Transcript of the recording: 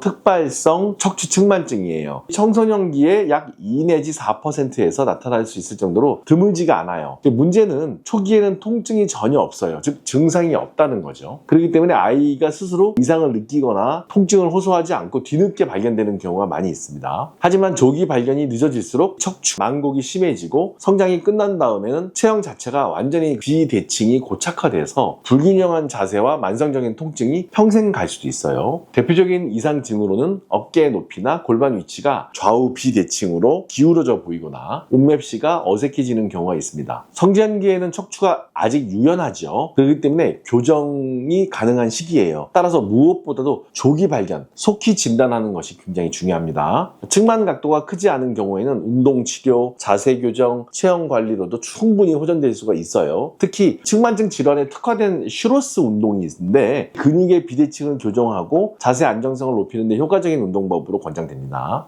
특발성 척추 측만증이에요. 청소년기에 약 2 내지 4%에서 나타날 수 있을 정도로 드물지가 않아요. 문제는 초기에는 통증이 전혀 없어요. 즉 증상이 없다는 거죠. 그렇기 때문에 아이가 스스로 이상을 느끼거나 통증을 호소하지 않고 뒤늦게 발견되는 경우가 많이 있습니다. 하지만 조기 발견이 늦어질수록 척추 망곡이 심해지고 성장이 끝난 다음에는 체형 자체가 완전히 비대칭이 고착화돼서 불균형한 자세와 만성적인 통증이 평생 갈 수도 있어요. 대표적인 이상 징후로는 어깨 높이나 골반 위치가 좌우 비대칭으로 기울어져 보이거나 옷맵시가 어색해지는 경우가 있습니다. 성장기에는 척추가 아직 유연하죠. 그렇기 때문에 교정이 가능한 시기예요. 따라서 무엇보다도 조기 발견, 속히 진단하는 것이 굉장히 중요합니다. 측만 각도가 크지 않은 경우에는 운동 치료, 자세 교정, 체형 관리로도 충분히 호전될 수가 있어요. 특히 측만증 질환에 특화된 슈로스 운동이 있는데 근육의 비대칭을 교정하고 자세 안정성을 높이는 데 효과적인 운동법으로 권장됩니다.